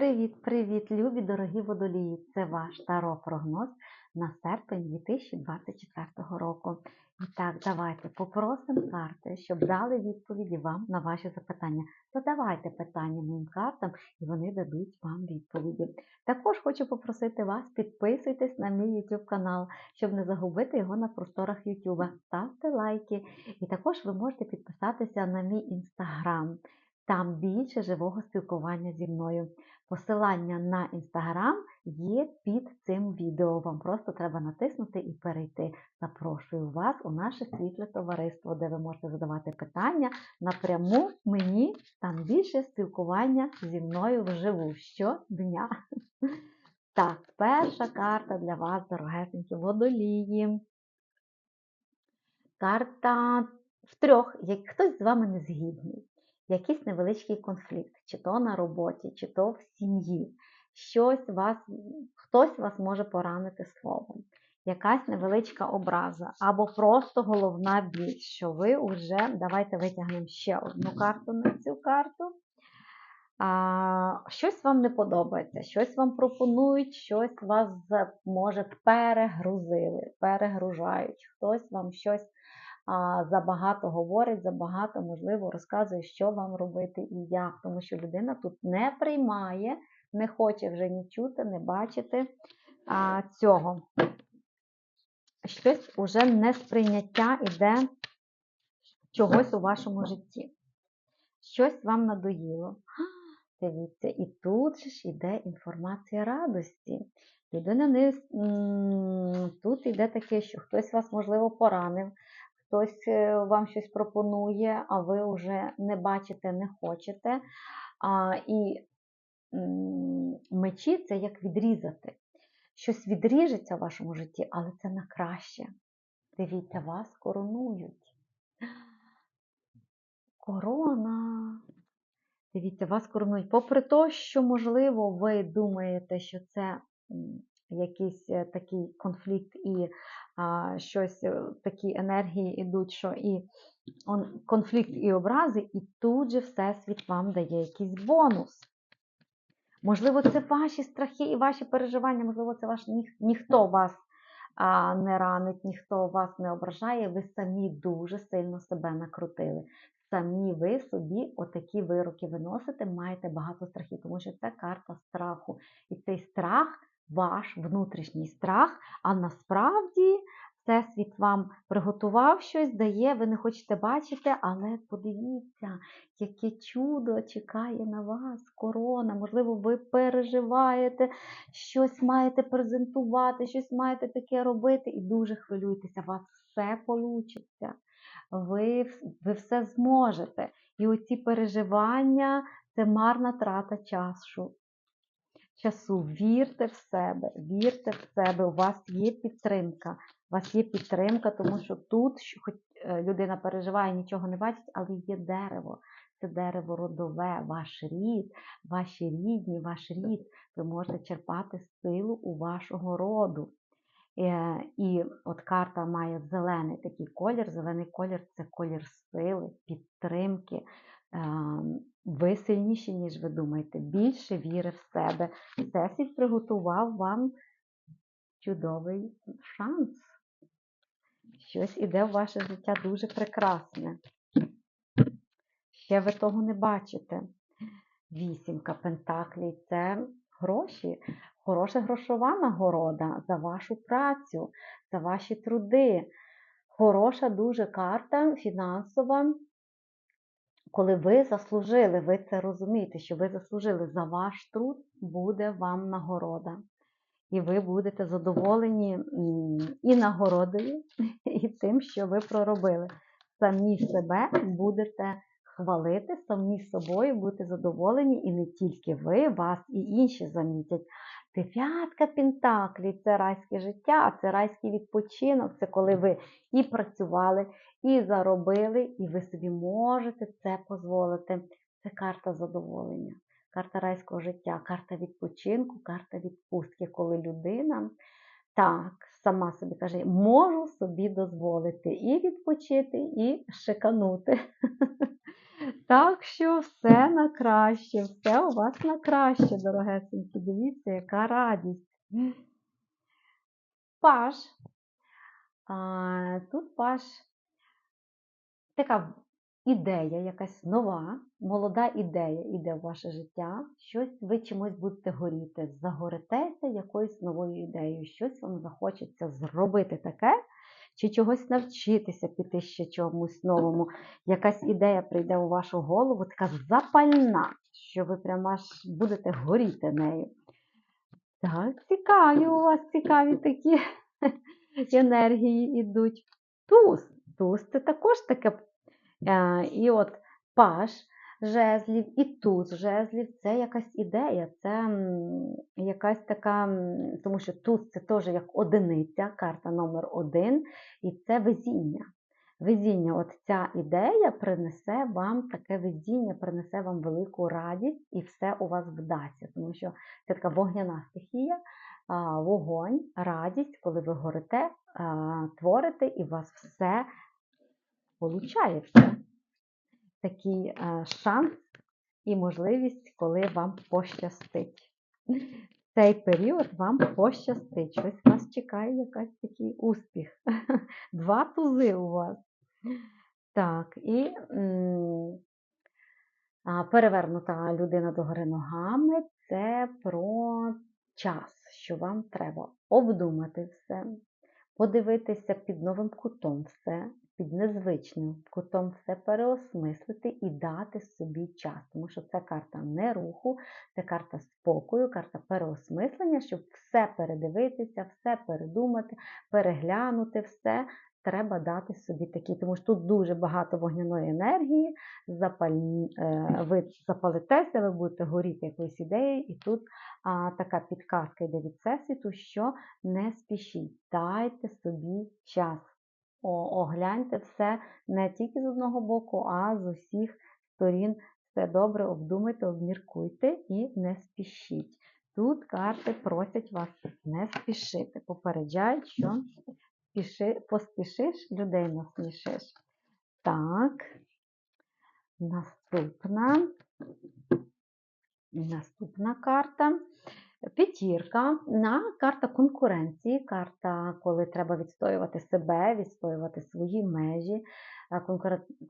Привіт-привіт, любі дорогі водолії! Це ваш таро-прогноз на серпень 2024 року. І так, давайте попросимо карти, щоб дали відповіді вам на ваші запитання. Задавайте питання моїм картам, і вони дадуть вам відповіді. Також хочу попросити вас, підписуйтесь на мій YouTube канал, щоб не загубити його на просторах YouTube. Ставте лайки. І також ви можете підписатися на мій інстаграм. Там більше живого спілкування зі мною. Посилання на інстаграм є під цим відео. Вам просто треба натиснути і перейти. Запрошую вас у наше світле товариство, де ви можете задавати питання напряму мені. Там більше спілкування зі мною вживу щодня. Так, перша карта для вас, дорогесенькі водолії. Карта в трьох, як хтось з вами не згідний якийсь невеличкий конфлікт, чи то на роботі, чи то в сім'ї. Щось вас, Хтось вас може поранити словом, якась невеличка образа, або просто головна біль, що ви вже, давайте витягнемо ще одну карту на цю карту. А, Щось вам не подобається, щось вам пропонують, щось вас може перегрузили, перегружають, хтось вам щось забагато говорить, забагато, можливо, розказує, що вам робити і як, тому що людина тут не приймає, не хоче вже ні чути, не бачити а, цього. Щось уже не сприйняття іде чогось у вашому житті. Щось вам надоїло. Дивіться, і тут ж йде інформація радості. Людина не тут йде таке, що хтось вас, можливо, поранив, хтось е, вам щось пропонує, а ви вже не бачите, не хочете. А, І мечі це як відрізати. Щось відріжеться в вашому житті, але це на краще. Дивіться, вас коронують. Корона. Дивіться, вас коронують. Попри те, що, можливо, ви думаєте, що це якийсь е, такий конфлікт і а, щось е, такі енергії йдуть, що і он, конфлікт і образи, і тут же Всесвіт вам дає якийсь бонус. Можливо, це ваші страхи і ваші переживання, можливо, це ваш ніх, ніхто вас а, не ранить, ніхто вас не ображає, ви самі дуже сильно себе накрутили. Самі ви собі отакі вироки виносите, маєте багато страхів, тому що це карта страху. І цей страх ваш внутрішній страх, а насправді Всесвіт вам приготував щось, дає, ви не хочете бачити, але подивіться, яке чудо чекає на вас, корона. Можливо, ви переживаєте, щось маєте презентувати, щось маєте таке робити, і дуже хвилюйтеся, у вас все вийде. Ви, ви все зможете. І оці переживання це марна трата часу часу. Вірте в себе, вірте в себе, у вас є підтримка. У вас є підтримка, тому що тут, хоч е, людина переживає, нічого не бачить, але є дерево. Це дерево родове, ваш рід, ваші рідні, ваш рід. Ви можете черпати силу у вашого роду. Е, і от карта має зелений такий колір. Зелений колір це колір сили, підтримки, ви сильніші, ніж ви думаєте, більше віри в себе. Всесвіт приготував вам чудовий шанс. Щось іде в ваше життя дуже прекрасне. Ще ви того не бачите. Вісімка пентаклей це гроші, хороша грошова нагорода за вашу працю, за ваші труди. Хороша дуже карта фінансова коли ви заслужили, ви це розумієте, що ви заслужили за ваш труд, буде вам нагорода. І ви будете задоволені і нагородою, і тим, що ви проробили. Самі себе будете хвалити, самі собою будете задоволені, і не тільки ви, вас і інші замітять. Дев'ятка пентаклів це райське життя, це райський відпочинок, це коли ви і працювали, і заробили, і ви собі можете це дозволити. Це карта задоволення, карта райського життя, карта відпочинку, карта відпустки, коли людина так сама собі каже, можу собі дозволити і відпочити, і шиканути. Так що все на краще, все у вас на краще, дорогесенькі. Дивіться, яка радість. Паш. Тут паш така ідея, якась нова, молода ідея йде в ваше життя. Щось ви чимось будете горіти, загоритеся якоюсь новою ідеєю, щось вам захочеться зробити таке, чи чогось навчитися піти ще чомусь новому. Якась ідея прийде у вашу голову, така запальна, що ви прямо аж будете горіти нею. Так, цікаві у вас цікаві такі енергії йдуть. Туз. Туз це також таке. Е, І от паш жезлів і туз жезлів це якась ідея, це якась така, тому що туз це теж як одиниця, карта номер один, і це везіння. Везіння, от ця ідея принесе вам таке везіння, принесе вам велику радість, і все у вас вдасться, тому що це така вогняна стихія, вогонь, радість, коли ви горите, творите, і у вас все получається. Такий а, шанс і можливість, коли вам пощастить. Цей період вам пощастить. Щось вас чекає, якась такий успіх. Два тузи у вас. Так, і перевернута людина догори ногами це про час, що вам треба обдумати все, подивитися під новим кутом все, під незвичним кутом все переосмислити і дати собі час. Тому що це карта не руху, це карта спокою, карта переосмислення, щоб все передивитися, все передумати, переглянути все. Треба дати собі такі, тому що тут дуже багато вогняної енергії, запаль... е, ви запалитеся, ви будете горіти якоюсь ідеєю, і тут а, така підказка йде від всесвіту, що не спішіть, дайте собі час. О, огляньте все не тільки з одного боку, а з усіх сторін. Все добре обдумайте, обміркуйте і не спішіть. Тут карти просять вас не спішити, попереджають, що спіши, поспішиш, людей насмішиш. Так, наступна. Наступна карта. П'ятірка на карта конкуренції, карта, коли треба відстоювати себе, відстоювати свої межі, е,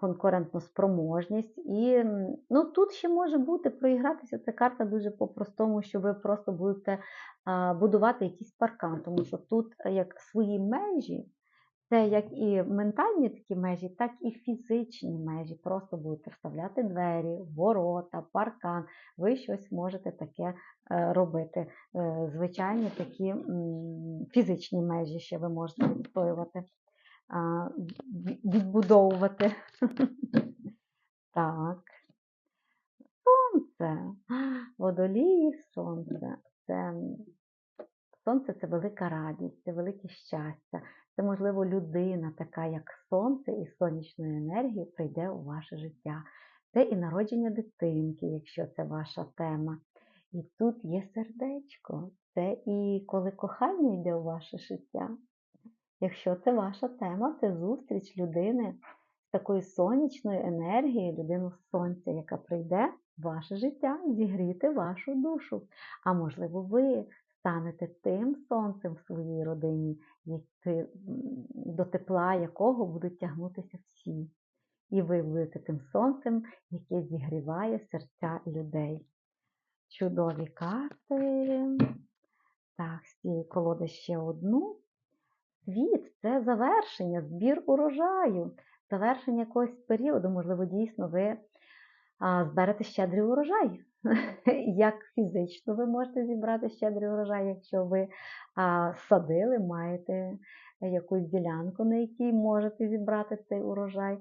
конкурентну спроможність. І ну, тут ще може бути проігратися. ця карта дуже по-простому, що ви просто будете а, будувати якийсь паркан, тому що тут е, як свої межі. Це як і ментальні такі межі, так і фізичні межі. Просто будете вставляти двері, ворота, паркан. Ви щось можете таке е, робити. Е, Звичайні такі фізичні межі ще ви можете відстоювати, відбудовувати. Так. Сонце. Водолії, сонце. Це сонце це велика радість, це велике щастя. Це, можливо, людина, така як сонце і сонячною енергією прийде у ваше життя. Це і народження дитинки, якщо це ваша тема. І тут є сердечко. Це і коли кохання йде у ваше життя. Якщо це ваша тема, це зустріч людини з такою сонячною енергією, людину сонця, яка прийде в ваше життя, зігріти вашу душу. А можливо, ви станете тим сонцем в своїй родині, до тепла якого будуть тягнутися всі. І ви будете тим сонцем, яке зігріває серця людей. Чудові карти. Так, з цієї колоди ще одну. Світ це завершення, збір урожаю, завершення якогось періоду. Можливо, дійсно ви зберете щедрий урожай. Як фізично ви можете зібрати щедрий урожай, якщо ви а, садили, маєте якусь ділянку, на якій можете зібрати цей урожай.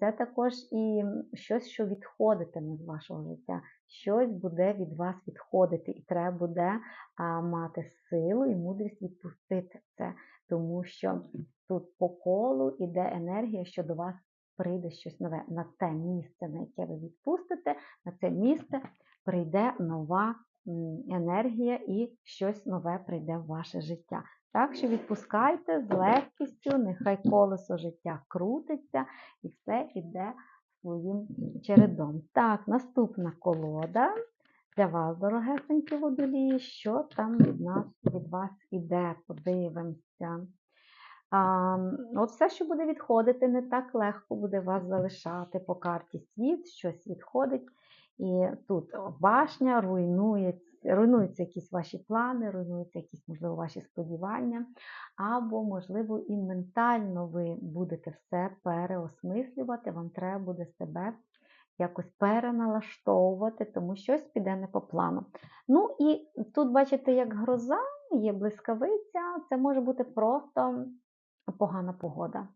Це також і щось, що відходитиме з вашого життя, щось буде від вас відходити, і треба буде а, мати силу і мудрість відпустити це, тому що тут по колу іде енергія, що до вас прийде щось нове. На те місце, на яке ви відпустите, на це місце прийде нова енергія і щось нове прийде в ваше життя. Так що відпускайте з легкістю, нехай колесо життя крутиться і все йде своїм чередом. Так, наступна колода для вас, дорогесенькі водолії, що там від нас, від вас іде, подивимося. А, от все, що буде відходити, не так легко буде вас залишати по карті світ, щось відходить. І тут башня руйнується, руйнуються якісь ваші плани, руйнуються якісь, можливо, ваші сподівання, або, можливо, і ментально ви будете все переосмислювати, вам треба буде себе якось переналаштовувати, тому щось піде не по плану. Ну і тут, бачите, як гроза, є блискавиця, це може бути просто погана погода.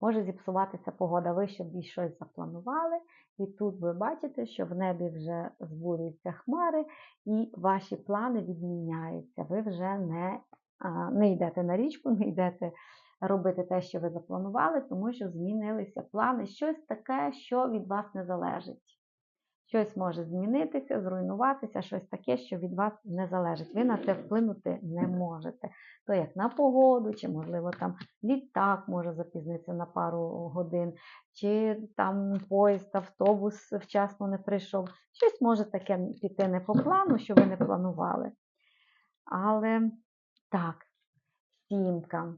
Може зіпсуватися погода, ви щоб щось запланували, і тут ви бачите, що в небі вже збурюються хмари, і ваші плани відміняються. Ви вже не, не йдете на річку, не йдете робити те, що ви запланували, тому що змінилися плани, щось таке, що від вас не залежить. Щось може змінитися, зруйнуватися, щось таке, що від вас не залежить. Ви на це вплинути не можете. То як на погоду, чи, можливо, там літак може запізнитися на пару годин, чи там поїзд, автобус вчасно не прийшов. Щось може таке піти не по плану, що ви не планували. Але так, сімка.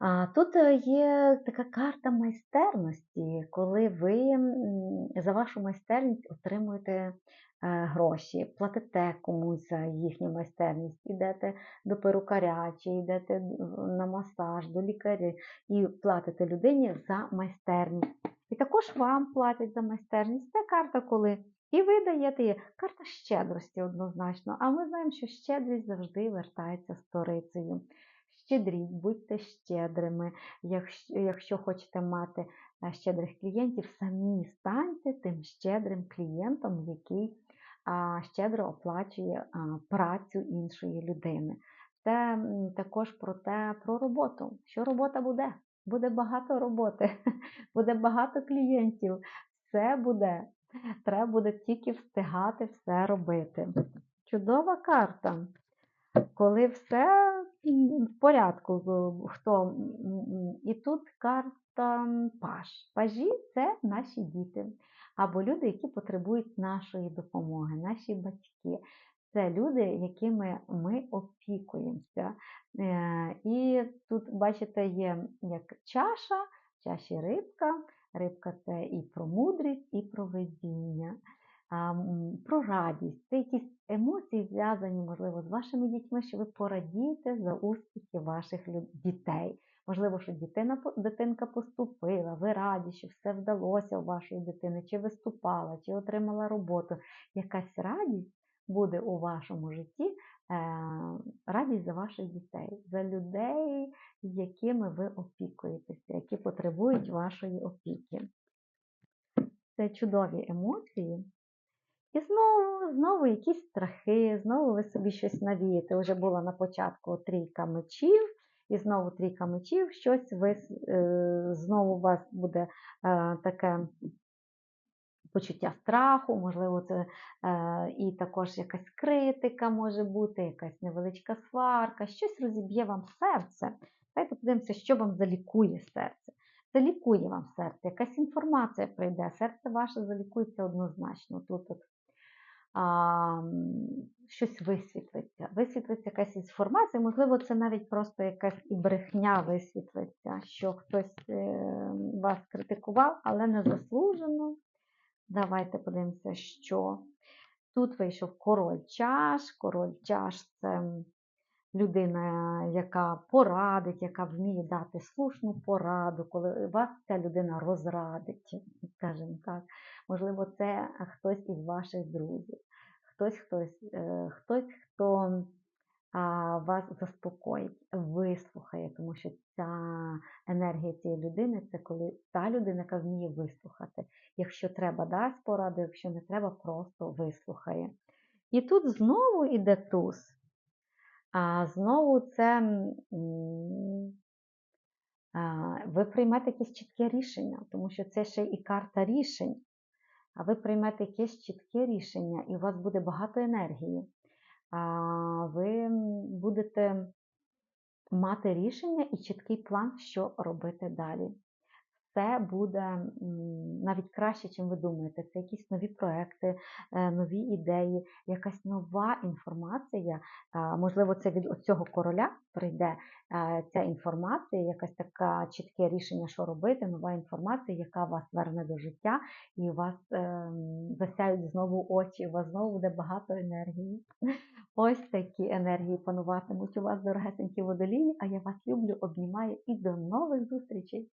А Тут е, є така карта майстерності, коли ви за вашу майстерність отримуєте е, гроші, платите комусь за їхню майстерність, йдете до перукаря, чи йдете на масаж, до лікаря і платите людині за майстерність. І також вам платять за майстерність. Це карта, коли і ви даєте її карта щедрості однозначно. А ми знаємо, що щедрість завжди вертається сторицею щедріть, будьте щедрими. Якщо, якщо хочете мати е, щедрих клієнтів, самі станьте тим щедрим клієнтом, який щедро оплачує працю іншої людини. Це також про те, про роботу. Що робота буде? Буде багато роботи, буде багато клієнтів. Все буде. Треба буде тільки встигати все робити. Чудова карта. Коли все в порядку. хто І тут карта паж. Пажі це наші діти або люди, які потребують нашої допомоги, наші батьки. Це люди, якими ми опікуємося. Е, і тут, бачите, є як чаша, чаші рибка. Рибка це і про мудрість, і про везіння про радість. Це якісь емоції зв'язані, можливо, з вашими дітьми, що ви порадієте за успіхи ваших дітей. Можливо, що дитина, дитинка поступила, ви раді, що все вдалося у вашої дитини, чи виступала, чи отримала роботу. Якась радість буде у вашому житті, е, радість за ваших дітей, за людей, якими ви опікуєтеся, які потребують вашої опіки. Це чудові емоції, і знову знову якісь страхи, знову ви собі щось навієте. Уже була на початку трійка мечів, і знову трійка мечів, щось ви, е, знову у вас буде е, таке почуття страху, можливо, це е, і також якась критика може бути, якась невеличка сварка, щось розіб'є вам серце. Давайте подивимося, що вам залікує серце. Залікує вам серце, якась інформація прийде, серце ваше залікується однозначно. Тут от а, щось висвітлиться. Висвітлиться якась інформація, можливо, це навіть просто якась і брехня висвітлиться, що хтось е, вас критикував, але не заслужено. Давайте подивимося, що. Тут вийшов король чаш. Король чаш це людина, яка порадить, яка вміє дати слушну пораду, коли вас ця людина розрадить, скажімо так. Можливо, це хтось із ваших друзів, хтось, хтось, е, хтось хто вас заспокоїть, вислухає, тому що ця енергія цієї людини це коли та людина, яка вміє вислухати. Якщо треба, дасть пораду, якщо не треба, просто вислухає. І тут знову іде туз. А знову це ви приймете якесь чітке рішення, тому що це ще і карта рішень. А ви приймете якесь чітке рішення, і у вас буде багато енергії. Ви будете мати рішення і чіткий план, що робити далі. Все буде навіть краще, чим ви думаєте. Це якісь нові проекти, е, нові ідеї, якась нова інформація. Можливо, це від цього короля прийде е, ця інформація, якась така чітке рішення, що робити, нова інформація, яка вас верне до життя, і у вас засяють знову очі, у вас знову буде багато енергії. Ось такі енергії пануватимуть у вас, дорогесенькі водолії, а я вас люблю, обнімаю і до нових зустрічей!